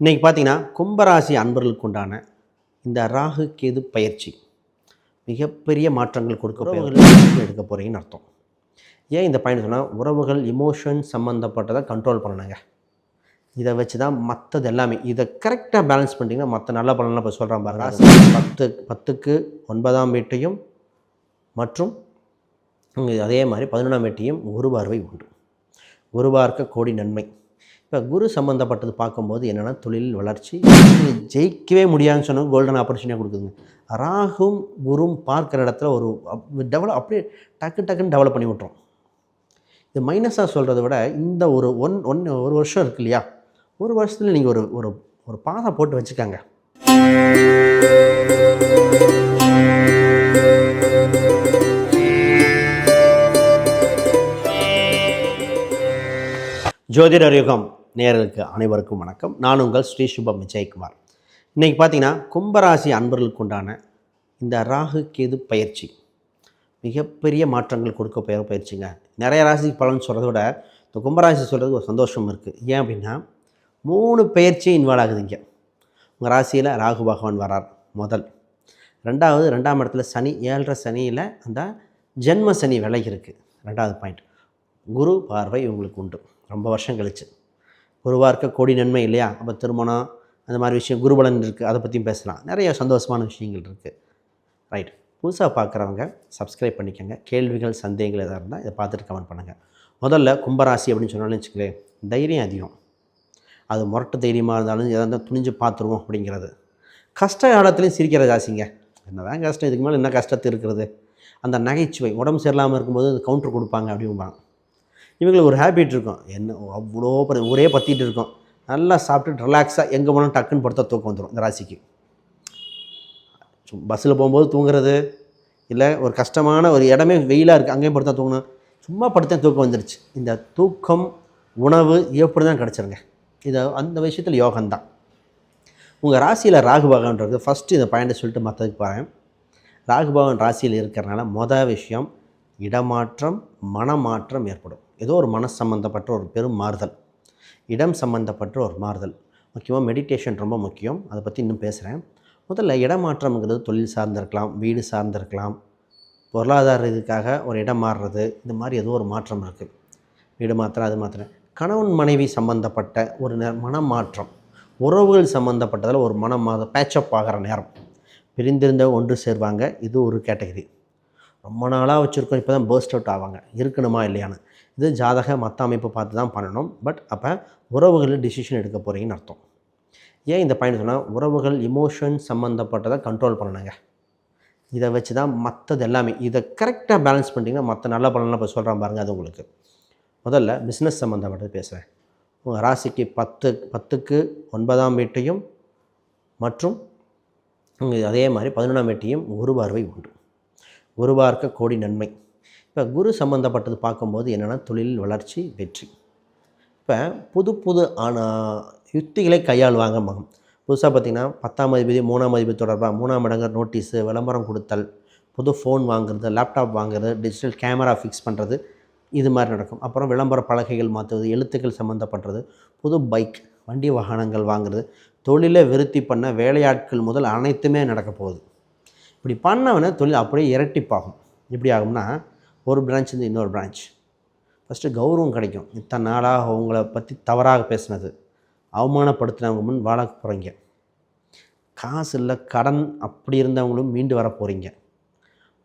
இன்றைக்கி பார்த்தீங்கன்னா கும்பராசி அன்பர்களுக்கு உண்டான இந்த ராகு கேது பயிற்சி மிகப்பெரிய மாற்றங்கள் கொடுக்க உறவுகள். எடுக்க போகிறீங்கன்னு அர்த்தம். ஏன் இந்த பாயிண்ட் சொன்னால் உறவுகள் இமோஷன் சம்மந்தப்பட்டதை கண்ட்ரோல் பண்ணணுங்க. இதை வச்சு தான் மற்றது எல்லாமே. இதை கரெக்டாக பேலன்ஸ் பண்ணிட்டீங்கன்னா மற்ற நல்ல பலன்லாம் இப்போ சொல்கிறேன் பாருங்க. பத்து பத்துக்கு ஒன்பதாம் வீட்டையும் மற்றும் அதே மாதிரி பதினொன்றாம் வீட்டையும் குரு பார்வை உண்டு. குரு பார்க்க கோடி நன்மை. இப்போ குரு சம்மந்தப்பட்டது பார்க்கும்போது என்னென்னா தொழில் வளர்ச்சி ஜெயிக்கவே முடியாதுன்னு சொன்னால் கோல்டன் ஆப்பர்ச்சுனிட்டியாக கொடுக்குதுங்க. ராகும் குரும் பார்க்குற இடத்துல ஒரு டெவலப் அப்படியே டக்கு டக்குன்னு டெவலப் பண்ணி விட்ரும் இது மைனஸாக சொல்கிறத விட இந்த ஒரு ஒன் ஒன் ஒரு வருஷம் இருக்கு இல்லையா? ஒரு வருஷத்தில் நீங்கள் ஒரு ஒரு ஒரு பாதை போட்டு வச்சுக்கோங்க. ஜோதிடர் யுகம் நேர்களுக்கு அனைவருக்கும் வணக்கம். நான் உங்கள் ஸ்ரீ சுபம் விஜயகுமார். இன்றைக்கி பார்த்தீங்கன்னா கும்பராசி அன்பர்களுக்கு உண்டான இந்த ராகு கேது பயிற்சி. மிகப்பெரிய மாற்றங்கள் கொடுக்க போகிற பயிற்சிங்க. நிறைய ராசிக்கு பலன் சொல்கிறத விட இந்த கும்பராசி சொல்கிறது ஒரு சந்தோஷம் இருக்குது ஏன் அப்படின்னா மூணு பயிற்சியும் இன்வால்வ் ஆகுது இங்கே உங்கள் ராசியில் ராகு பகவான் வரார் முதல். ரெண்டாவது ரெண்டாம் இடத்துல சனி ஏழரை சனியில் அந்த ஜென்ம சனி விலகி இருக்குது ரெண்டாவது பாயிண்ட் குரு பார்வை உங்களுக்கு உண்டு. ரொம்ப வருஷம் கழிச்சு. குருவாக இருக்க கோடி நன்மை இல்லையா? அப்போ திருமணம் அந்த மாதிரி விஷயம் குருபலன் இருக்குது அதை பற்றியும் பேசலாம். நிறைய சந்தோஷமான விஷயங்கள் இருக்குது ரைட் புதுசாக பார்க்குறவங்க சப்ஸ்கிரைப் பண்ணிக்கோங்க. கேள்விகள் சந்தேகங்கள் எதாக இருந்தால் இதை பார்த்துட்டு கமெண்ட் பண்ணுங்கள் முதல்ல கும்பராசி அப்படின்னு சொன்னாலும் வச்சுக்கலேன் தைரியம் அதிகம். அது முரட்டு தைரியமாக இருந்தாலும் எதாக இருந்தால் துணிஞ்சு பார்த்துருவோம் அப்படிங்கிறது. கஷ்ட காலத்துலேயும் சிரிக்கிற ராசிங்க. என்னதான் கஷ்டம் இதுக்கு மேலே என்ன கஷ்டத்து இருக்கிறது? அந்த நகைச்சுவை உடம்பு சரியில்லாமல் இருக்கும்போது கவுண்டர் கொடுப்பாங்க அப்படிம்பாங்க. இவங்களுக்கு ஒரு ஹேபிட் இருக்கும். என்ன அவ்வளோ ஒரே பற்றிட்டு இருக்கும். நல்லா சாப்பிட்டு ரிலாக்ஸாக எங்கே போனாலும் டக்குன்னு படுத்தா தூக்கம் வந்துடும் இந்த ராசிக்கு. பஸ்ஸில் போகும்போது தூங்குறது இல்லை ஒரு கஷ்டமான ஒரு இடமே வெயிலாக இருக்குது அங்கேயும் படுத்தா தூங்கணும் சும்மா படுத்தா தூக்கம் வந்துருச்சு. இந்த தூக்கம் உணவு எப்படி தான் கிடச்சிருங்க? இதை அந்த விஷயத்தில் யோகம்தான். உங்கள் ராசியில் ராகு பகவான்றது ஃபஸ்ட்டு இந்த பாயிண்ட்டை சொல்லிட்டு மற்றதுக்கு பாருங்க ராகு பகவான் ராசியில் இருக்கிறனால மொதல் விஷயம் இடமாற்றம் மனமாற்றம் ஏற்படும். ஏதோ ஒரு மன சம்பந்தப்பட்ட ஒரு பெரும் மாறுதல். இடம் சம்பந்தப்பட்ட ஒரு மாறுதல். முக்கியமாக மெடிடேஷன் ரொம்ப முக்கியம். அதை பற்றி இன்னும் பேசுகிறேன் முதல்ல இடமாற்றம்ங்கிறது தொழில் சார்ந்திருக்கலாம் வீடு சார்ந்திருக்கலாம். பொருளாதார இதுக்காக ஒரு இடம் மாறுறது இந்த மாதிரி ஏதோ ஒரு மாற்றம் இருக்குது வீடு மாத்திரம் அது மாத்திரம். கணவன் மனைவி சம்பந்தப்பட்ட ஒரு நே மனமாற்றம். உறவுகள் சம்மந்தப்பட்டதில் ஒரு மனம் பேச்சப் ஆகிற நேரம். பிரிந்திருந்த ஒன்று சேர்வாங்க. இது ஒரு கேட்டகரி ரொம்ப நாளாக வச்சுருக்கோம் இப்போ தான் பேர்ஸ்ட் அவுட் ஆவாங்க. இருக்கணுமா இல்லையான்னு இது ஜாதக மற்ற அமைப்பு பார்த்து தான் பண்ணணும். பட் அப்போ உறவுகளில் டிசிஷன் எடுக்க போகிறீங்கன்னு அர்த்தம். ஏன் இந்த பாயிண்ட் சொன்னால் உறவுகள் இமோஷன் சம்மந்தப்பட்டதை கண்ட்ரோல் பண்ணணுங்க. இதை வச்சு தான் மற்றது எல்லாமே. இதை கரெக்டாக பேலன்ஸ் பண்ணிட்டீங்கன்னா மற்ற நல்ல பலன்லாம் இப்போ சொல்கிறேன் பாருங்கள் அது உங்களுக்கு. முதல்ல பிஸ்னஸ் சம்மந்தப்பட்டது பேசுகிறேன் உங்கள் ராசிக்கு பத்து பத்துக்கு ஒன்பதாம் வீட்டையும் மற்றும் அதே மாதிரி பதினொன்றாம் வீட்டையும் ஒரு பார்வை உண்டு. குரு பார்க்க கோடி நன்மை. இப்போ குரு சம்மந்தப்பட்டது பார்க்கும்போது என்னென்னா தொழில் வளர்ச்சி வெற்றி. இப்போ புது புது ஆன யுக்திகளை கையாளுவாங்க மகம். புதுசாக பார்த்திங்கன்னா பத்தாம் அதிபதி மூணாம் அதிபதி தொடர்பாக மூணாம் இடங்க நோட்டீஸு விளம்பரம் கொடுத்தல் புது ஃபோன் வாங்குறது லேப்டாப் வாங்குறது டிஜிட்டல் கேமரா ஃபிக்ஸ் பண்ணுறது இது மாதிரி நடக்கும். அப்புறம் விளம்பர பலகைகள் மாற்றுவது எழுத்துக்கள் சம்மந்தப்படுறது புது பைக் வண்டி வாகனங்கள் வாங்குறது தொழிலை விருத்தி பண்ண வேலையாட்கள் முதல் அனைத்துமே நடக்க போகுது. இப்படி பண்ணவன தொழில் அப்படியே இரட்டிப்பாகும். எப்படி ஆகும்னா ஒரு பிரான்ச்லேருந்து இன்னொரு பிரான்ச் ஃபஸ்ட்டு கௌரவம் கிடைக்கும். இத்தனை நாளாக அவங்கள பற்றி தவறாக பேசினது. அவமானப்படுத்தினவங்க முன் வாழ போகிறீங்க காசு இல்லை கடன் அப்படி இருந்தவங்களும் மீண்டு வர போகிறீங்க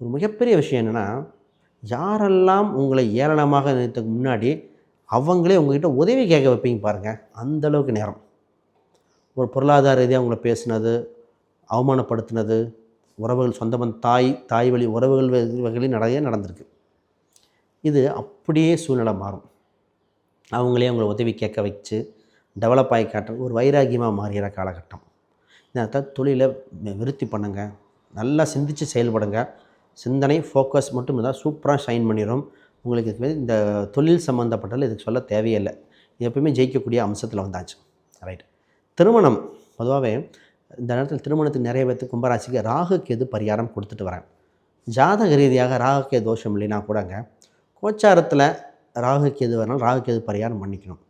ஒரு மிகப்பெரிய விஷயம் என்னென்னா யாரெல்லாம் உங்களை ஏளனமாக நினைத்ததுக்கு முன்னாடி அவங்களே உங்ககிட்ட உதவி கேட்க வைப்பீங்க பாருங்கள் அந்தளவுக்கு நேரம். ஒரு பொருளாதார ரீதியாக அவங்கள பேசினது அவமானப்படுத்தினது உறவுகள் சொந்தமன் தாய் தாய் வழி உறவுகள் வகை- நிறைய நடந்திருக்கு. இது அப்படியே சூழ்நிலை மாறும். அவங்களே அவங்கள உதவி கேட்க வச்சு டெவலப் ஆகி காட்டுற ஒரு வைராகியமாக மாறுகிற காலகட்டம். இந்த தொழிலை விருத்தி பண்ணுங்க. நல்லா சிந்தித்து செயல்படுங்க. சிந்தனை ஃபோக்கஸ் மட்டும் இருந்தால் சூப்பராக ஷைன் பண்ணிடும் உங்களுக்கு இந்த தொழில் சம்மந்தப்பட்டதில் இதுக்கு சொல்ல தேவையில்லை இது எப்பயுமே ஜெயிக்கக்கூடிய அம்சத்தில் வந்தாச்சு. ரைட் திருமணம். பொதுவாகவே இந்த நேரத்தில் திருமணத்துக்கு நிறைய பேர்த்து கும்பராசிக்கு ராகுக்கு எது பரிகாரம் கொடுத்துட்டு வரேன். ஜாதக ரீதியாக ராகுக்கு தோஷம் இல்லைன்னா கூடங்க கோச்சாரத்தில் ராகுக்கு எது வரணும் ராகு கேது பரிகாரம் பண்ணிக்கணும்.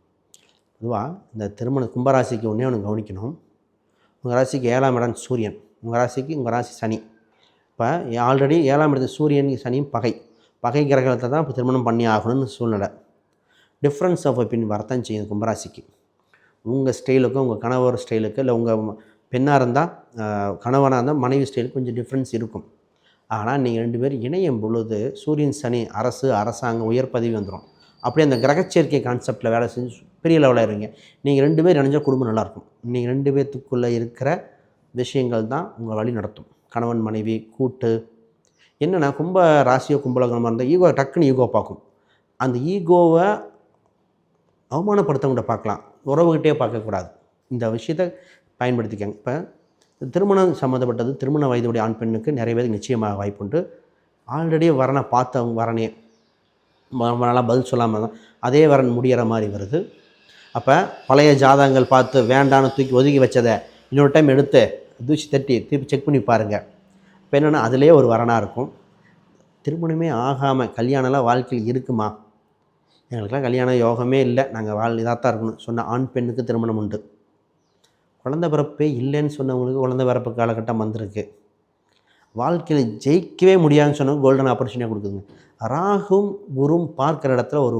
பொதுவாக இந்த திருமண கும்பராசிக்கு ஒன்றே ஒன்று கவனிக்கணும். உங்கள் ராசிக்கு ஏழாம் இடம் சூரியன் உங்கள் ராசிக்கு உங்கள் ராசி சனி. இப்போ ஆல்ரெடி ஏழாம் இடத்து சூரியன் சனியும் பகை. பகை கிரகத்தை தான் இப்போ திருமணம் பண்ணி ஆகணும்னு சூழ்நிலை. டிஃப்ரென்ஸ் ஆஃப் ஒப்பீனியன் வரத்தான் செய்யும் கும்பராசிக்கு. உங்கள் ஸ்டைலுக்கும் உங்கள் கணவர் ஸ்டைலுக்கு இல்லை உங்கள் பெண்ணாக இருந்தால் கணவனாக இருந்தால் மனைவி ஸ்டைல் கொஞ்சம் டிஃப்ரென்ஸ் இருக்கும். ஆனால் நீங்கள் ரெண்டு பேரும் இணையும் பொழுது சூரியன் சனி அரசு அரசாங்கம் உயர் பதவி வந்துடும் அப்படியே அந்த கிரகச்சேர்க்கை கான்செப்டில் வேலை செஞ்சு பெரிய லெவலில் இருங்க. நீங்கள் ரெண்டு பேர் இணைஞ்சால் குடும்பம் நல்லாயிருக்கும் நீங்கள் ரெண்டு பேர்த்துக்குள்ளே இருக்கிற விஷயங்கள் தான் உங்கள் வழி நடத்தும். கணவன் மனைவி கூட்டு. என்னென்னா கும்ப ராசியோ கும்பலகமாக இருந்தால் ஈகோ டக்குன்னு ஈகோ பார்க்கும். அந்த ஈகோவை அவமானப்படுத்தவங்கிட்ட பார்க்கலாம். உறவுகிட்டே பார்க்கக்கூடாது. இந்த விஷயத்தை பயன்படுத்திக்கங்க. இப்போ திருமணம் சம்மந்தப்பட்டது திருமண வயதுடைய ஆண் பெண்ணுக்கு நிறைய பேருக்கு நிச்சயமாக வாய்ப்புண்டு. ஆல்ரெடி வரனை பார்த்தவங்க வரனே நல்லா பதில் சொல்லாமல் தான் அதே வரன் முடிகிற மாதிரி வருது. அப்போ பழைய ஜாதகங்கள் பார்த்து வேண்டான்னு தூக்கி ஒதுக்கி வச்சதை இன்னொரு டைம் எடுத்து தூசி தட்டி திருப்பி செக் பண்ணி பாருங்கள் இப்போ என்னென்னா அதிலே ஒரு வரனாக இருக்கும். திருமணமே ஆகாமல் கல்யாணம்லாம் வாழ்க்கையில் இருக்குமா? எங்களுக்கெல்லாம் கல்யாண யோகமே இல்லை. நாங்கள் வாழ் இதாக தான் இருக்கணும். சொன்ன ஆண் பெண்ணுக்கு திருமணம் உண்டு. குழந்த பிறப்பே இல்லைன்னு சொன்னவங்களுக்கு குழந்த பிறப்பு காலகட்டம் வந்திருக்கு. வாழ்க்கையில் ஜெயிக்கவே முடியாதுன்னு சொன்னவங்க கோல்டன் ஆப்பர்ச்சுனிட்டியாக கொடுக்குதுங்க. ராகும் குரும் பார்க்குற இடத்துல ஒரு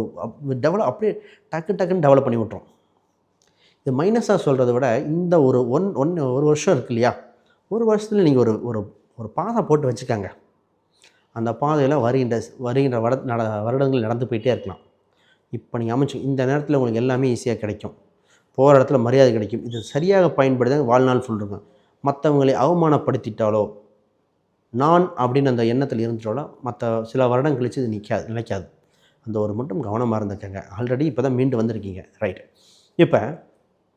டெவலப் அப்படியே டக்கு டக்குன்னு டெவலப் பண்ணி விட்றோம் இது மைனஸாக சொல்கிறத விட இந்த ஒரு ஒன் ஒன் ஒரு வருஷம் இருக்கு இல்லையா? ஒரு வருஷத்தில் நீங்கள் ஒரு ஒரு ஒரு பாதை போட்டு வச்சுக்கோங்க. அந்த பாதையில் வருகின்ற வருகின்ற வட நட வருடங்கள் நடந்து போயிட்டே இருக்கலாம். இப்போ நீங்கள் அமைச்சு இந்த நேரத்தில் உங்களுக்கு எல்லாமே ஈஸியாக கிடைக்கும். போகிற இடத்துல மரியாதை கிடைக்கும். இது சரியாக பயன்படுத்த வாழ்நாள் ஃபுல் இருக்கும். மற்றவங்களை அவமானப்படுத்திட்டாலோ நான் அப்படின்னு அந்த எண்ணத்தில் இருந்துட்டாலோ மற்ற சில வருடம் கழித்து இது நிற்காது நிலைக்காது. அந்த ஒரு மட்டும் கவனமாக இருந்துக்கங்க. ஆல்ரெடி இப்போ தான் மீண்டு வந்திருக்கீங்க. ரைட் இப்போ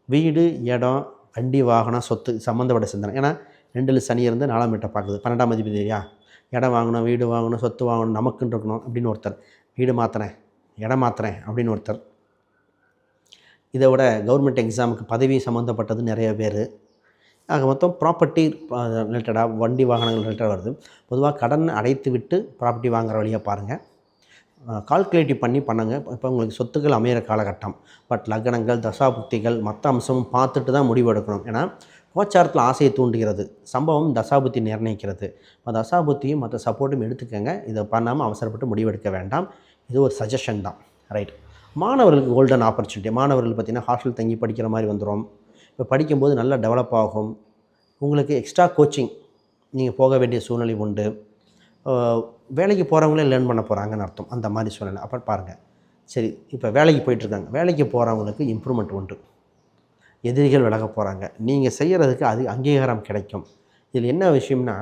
வீடு இடம் வண்டி வாகனம் சொத்து சம்மந்தப்பட்ட சிந்தனை. ஏன்னா ரெண்டில் சனி இருந்து நாலாம் வீட்டை பார்க்குது. பன்னெண்டாம் அதிபதி இல்லையா? இடம் வாங்கணும் வீடு வாங்கணும் சொத்து வாங்கணும் நமக்குன்னு இருக்கணும் அப்படின்னு ஒருத்தர். வீடு மாற்றுறேன் இடம் மாற்றுறேன் அப்படின்னு ஒருத்தர். இதை விட கவர்மெண்ட் எக்ஸாமுக்கு பதவி சம்மந்தப்பட்டது நிறைய பேர். ஆக மொத்தம் ப்ராப்பர்ட்டி ரிலேட்டடாக வண்டி வாகனங்கள் ரிலேட்டடாக வருது. பொதுவாக கடன் அடைத்து விட்டு ப்ராப்பர்ட்டி வாங்குற வழியாக பாருங்கள் கால்குலேட்டிவ் பண்ணி பண்ணுங்க. இப்போ உங்களுக்கு சொத்துக்கள் அமையிற காலகட்டம். பட் லக்னங்கள் தசாபுக்திகள் மற்ற அம்சமும் பார்த்துட்டு தான் முடிவு எடுக்கணும். ஏன்னா கோச்சாரத்தில் ஆசையை தூண்டுகிறது. சம்பவம் தசாபுத்தி நிர்ணயிக்கிறது. இப்போ தசாபுத்தியும் மற்ற சப்போர்ட்டும் எடுத்துக்கோங்க. இதை பண்ணாமல் அவசரப்பட்டு முடிவெடுக்க வேண்டாம். இது ஒரு சஜஷன் தான். ரைட் மாணவர்களுக்கு கோல்டன் ஆப்பர்ச்சுனிட்டி மாணவர்கள் பார்த்திங்கன்னா ஹாஸ்டல் தங்கி படிக்கிற மாதிரி வந்துடும் இப்போ படிக்கும்போது நல்லா டெவலப் ஆகும். உங்களுக்கு எக்ஸ்ட்ரா கோச்சிங் நீங்கள் போக வேண்டிய சூழ்நிலை உண்டு. வேலைக்கு போகிறவங்களே லேர்ன் பண்ண போகிறாங்கன்னு அர்த்தம். அந்த மாதிரி சூழ்நிலை. அப்போ பாருங்கள் சரி இப்போ வேலைக்கு போயிட்டுருக்காங்க. வேலைக்கு போகிறவங்களுக்கு இம்ப்ரூவ்மெண்ட் உண்டு. எதிரிகள் விலக போகிறாங்க நீங்கள் செய்கிறதுக்கு அது அங்கீகாரம் கிடைக்கும். இதில் என்ன விஷயம்னா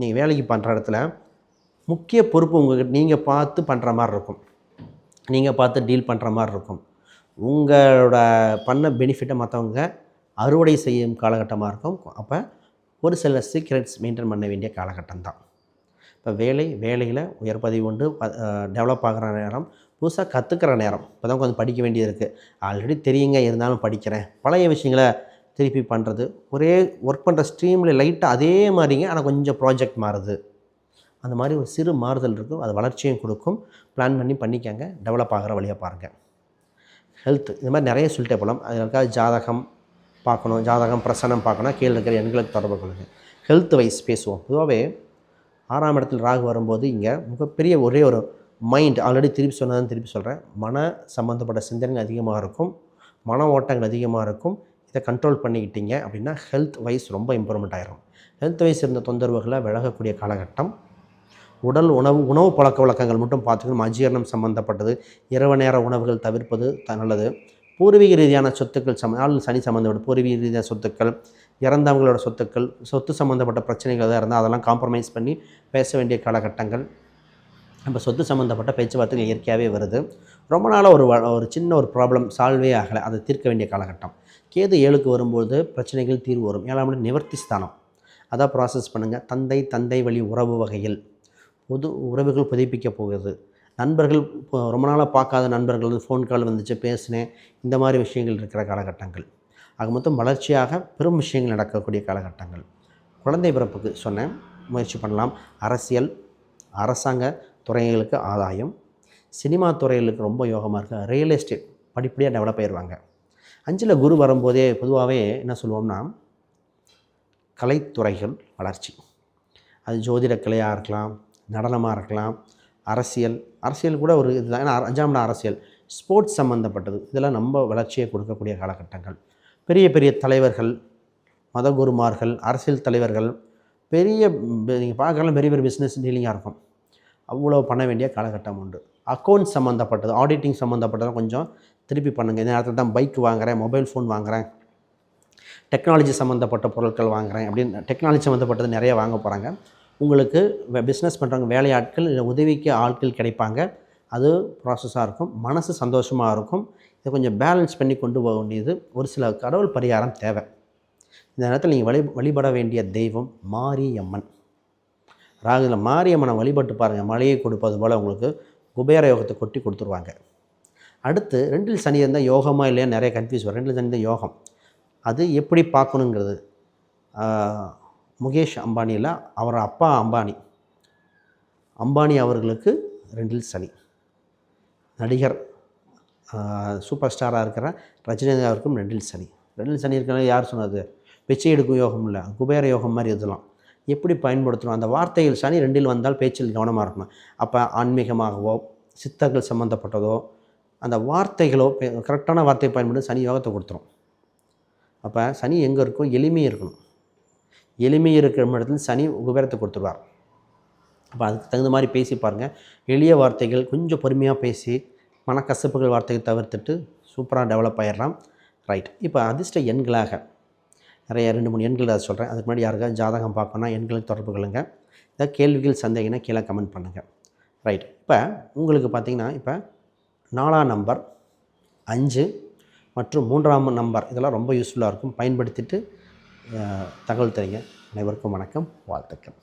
நீங்கள் வேலைக்கு பண்ணுற இடத்துல முக்கிய பொறுப்பு உங்கள்கிட்ட நீங்கள் பார்த்து பண்ணுற மாதிரி இருக்கும். நீங்கள் பார்த்து டீல் பண்ணுற மாதிரி இருக்கும். உங்களோட பண்ண பெனிஃபிட்டை மற்றவங்க அறுவடை செய்யும் காலகட்டமாக இருக்கும். அப்போ ஒரு சில சீக்ரெட்ஸ் மெயின்டைன் பண்ண வேண்டிய காலகட்டம் தான். இப்போ வேலை வேலையில் உயர் பதிவு உண்டு டெவலப் ஆகிற நேரம் புதுசாக கற்றுக்கிற நேரம். இப்போ தான் கொஞ்சம் படிக்க வேண்டியது இருக்குது ஆல்ரெடி தெரியுங்க இருந்தாலும் படிக்கிறேன். பழைய விஷயங்களை திருப்பி பண்ணுறது ஒரே ஒர்க் பண்ணுற ஸ்ட்ரீமில் லைட்டாக அதே மாதிரிங்க ஆனால் கொஞ்சம் ப்ராஜெக்ட் மாறுது. அந்த மாதிரி ஒரு சிறு மாறுதல் இருக்கும் அது வளர்ச்சியும் கொடுக்கும். பிளான் பண்ணி பண்ணிக்கங்க. டெவலப் ஆகிற வழியாக பாருங்கள் ஹெல்த் இது மாதிரி நிறைய சொல்லிட்டே போகலாம் அதற்காக ஜாதகம் பார்க்கணும். ஜாதகம் பிரசனம் பார்க்கணும் கீழே இருக்கிற எண்களுக்கு தொடர்பு கொள்ளுங்க. ஹெல்த் வைஸ் பேசுவோம். பொதுவாகவே ஆறாம் இடத்தில் ராகு வரும்போது இங்கே மிகப்பெரிய ஒரே ஒரு மைண்ட் ஆல்ரெடி திருப்பி சொன்னதான் திருப்பி சொல்கிறேன் மன சம்மந்தப்பட்ட சிந்தனைகள் அதிகமாக இருக்கும். மன ஓட்டங்கள் அதிகமாக இருக்கும். இதை கண்ட்ரோல் பண்ணிக்கிட்டீங்க அப்படின்னா ஹெல்த் வைஸ் ரொம்ப இம்ப்ரூவ்மெண்ட் ஆயிரும். ஹெல்த் வைஸ் இருந்த தொந்தரவுகளை விலகக்கூடிய காலகட்டம். உடல் உணவு உணவு பழக்க வழக்கங்கள் மட்டும் பார்த்துக்கணும். அஜீரணம் சம்மந்தப்பட்டது இரவு நேர உணவுகள் தவிர்ப்பது நல்லது. பூர்வீக ரீதியான சொத்துக்கள் சம ஆள் சனி சம்மந்தப்பட்ட பூர்வீக ரீதியான சொத்துக்கள் இறந்தவங்களோட சொத்துக்கள் சொத்து சம்மந்தப்பட்ட பிரச்சனைகள் எதாவது இருந்தால் அதெல்லாம் காம்ப்ரமைஸ் பண்ணி பேச வேண்டிய காலகட்டங்கள். நம்ம சொத்து சம்மந்தப்பட்ட பேச்சுவார்த்தைகள் இயற்கையாகவே வருது. ரொம்ப நாளாக ஒரு ஒரு சின்ன ஒரு ப்ராப்ளம் சால்வே ஆகலை. அதை தீர்க்க வேண்டிய காலகட்டம். கேது ஏழுக்கு வரும்போது பிரச்சனைகள் தீர்வு வரும். ஏழாம் நிவர்த்தி ஸ்தானம். அதான் ப்ராசஸ் பண்ணுங்கள் தந்தை தந்தை வழி உறவு வகையில். புது உறவுகள் புதுப்பிக்க போகுது. நண்பர்கள் இப்போ ரொம்ப நாளாக பார்க்காத நண்பர்கள் ஃபோன் கால் வந்துச்சு பேசினேன். இந்த மாதிரி விஷயங்கள் இருக்கிற காலகட்டங்கள். ஆக மொத்தம் வளர்ச்சியாக பெரும் விஷயங்கள் நடக்கக்கூடிய காலகட்டங்கள். குழந்தை பிறப்புக்கு சொன்னேன் முயற்சி பண்ணலாம். அரசியல் அரசாங்க துறைகளுக்கு ஆதாயம். சினிமா துறைகளுக்கு ரொம்ப யோகமாக இருக்குது ரியல் எஸ்டேட் படிப்படியாக டெவலப் ஆயிடுவாங்க அஞ்சில் குரு வரும்போதே பொதுவாகவே என்ன சொல்லுவோம்னா கலைத்துறைகள் வளர்ச்சி. அது ஜோதிட கலையாக இருக்கலாம் நடனமாக இருக்கலாம் அரசியல் அரசியல் கூட ஒரு இதுதான். ஏன்னா அஞ்சாம் அரசியல். ஸ்போர்ட்ஸ் சம்மந்தப்பட்டது இதெல்லாம் நம்ம வளர்ச்சியை கொடுக்கக்கூடிய காலகட்டங்கள். பெரிய பெரிய தலைவர்கள் மதகுருமார்கள் அரசியல் தலைவர்கள் பெரிய நீங்கள் பார்க்கலாம் பெரிய பெரிய பிஸ்னஸ் டீலிங்காக இருக்கும். அவ்வளோ பண்ண வேண்டிய காலகட்டம் உண்டு. அக்கௌண்ட் சம்மந்தப்பட்டது ஆடிட்டிங் சம்மந்தப்பட்டதெல்லாம் கொஞ்சம் திருப்பி பண்ணுங்கள் இந்த நேரத்தில் தான் பைக் வாங்குறேன் மொபைல் ஃபோன் வாங்குறேன் டெக்னாலஜி சம்மந்தப்பட்ட பொருட்கள் வாங்குறேன் அப்படின்னு டெக்னாலஜி சம்மந்தப்பட்டது நிறைய வாங்க போகிறாங்க உங்களுக்கு பிஸ்னஸ் பண்ணுறவங்க வேலையாட்கள் இல்லை உதவிக்கு ஆட்கள் கிடைப்பாங்க. அது ப்ராசஸாக இருக்கும். மனசு சந்தோஷமாக இருக்கும். இதை கொஞ்சம் பேலன்ஸ் பண்ணி கொண்டு போக வேண்டியது ஒரு சில கடவுள் பரிகாரம் தேவை. இந்த நேரத்தில் நீங்கள் வழி வழிபட வேண்டிய தெய்வம் மாரியம்மன். ராகுல மாரியம்மனை வழிபட்டு பாருங்கள் மழையை கொடுப்பது போல் உங்களுக்கு குபேர யோகத்தை கொட்டி கொடுத்துருவாங்க. அடுத்து ரெண்டில் சனி இருந்தால் யோகமாக இல்லையா? நிறைய கன்ஃபியூஸ் வரும். ரெண்டில் சனி தான் யோகம். அது எப்படி பார்க்கணுங்கிறது முகேஷ் அம்பானியில் அவர் அப்பா அம்பானி. அம்பானி அவர்களுக்கு ரெண்டில் சனி. நடிகர் சூப்பர் ஸ்டாராக இருக்கிற ரஜினி அவருக்கும் ரெண்டில் சனி. ரெண்டில் சனி இருக்கிற யார் சொன்னது? பிச்சை எடுக்கும் யோகம் இல்லை குபேர யோகம் மாதிரி இதெல்லாம். எப்படி பயன்படுத்தணும்? அந்த வார்த்தைகள் சனி ரெண்டில் வந்தால் பேச்சில் கவனமாக இருக்கணும். அப்போ ஆன்மீகமாகவோ சித்தர்கள் சம்மந்தப்பட்டதோ அந்த வார்த்தைகளோ கரெக்டான வார்த்தையை பயன்படுத்தி சனி யோகத்தை கொடுத்துரும். அப்போ சனி எங்கே இருக்கும் எளிமையாக இருக்கணும். எளிமை இருக்கிற இடத்துல சனி விவரத்தை கொடுத்துருவார். அப்போ அதுக்கு தகுந்த மாதிரி பேசி பாருங்கள் எளிய வார்த்தைகள் கொஞ்சம் பொறுமையாக பேசி மனக்கசப்புகள் வார்த்தைகள் தவிர்த்துட்டு சூப்பராக டெவலப் ஆகிடலாம் ரைட் இப்போ அதிர்ஷ்ட எண்களாக நிறைய ரெண்டு மூணு எண்கள் அதை சொல்கிறேன் அதுக்கு முன்னாடி யாருக்காவது ஜாதகம் பார்க்கணும்னா எண்களை தொடர்பு கொள்ளுங்கள் ஏதாவது கேள்விகள் சந்தேகம்னா கீழே கமெண்ட் பண்ணுங்கள் ரைட் இப்போ உங்களுக்கு பார்த்திங்கன்னா இப்போ நாலாம் நம்பர் அஞ்சு மற்றும் மூன்றாம் நம்பர் இதெல்லாம் ரொம்ப யூஸ்ஃபுல்லாக இருக்கும். பயன்படுத்திட்டு தகவல் தரீங்க அனைவருக்கும் வணக்கம் வாழ்த்துக்கள்.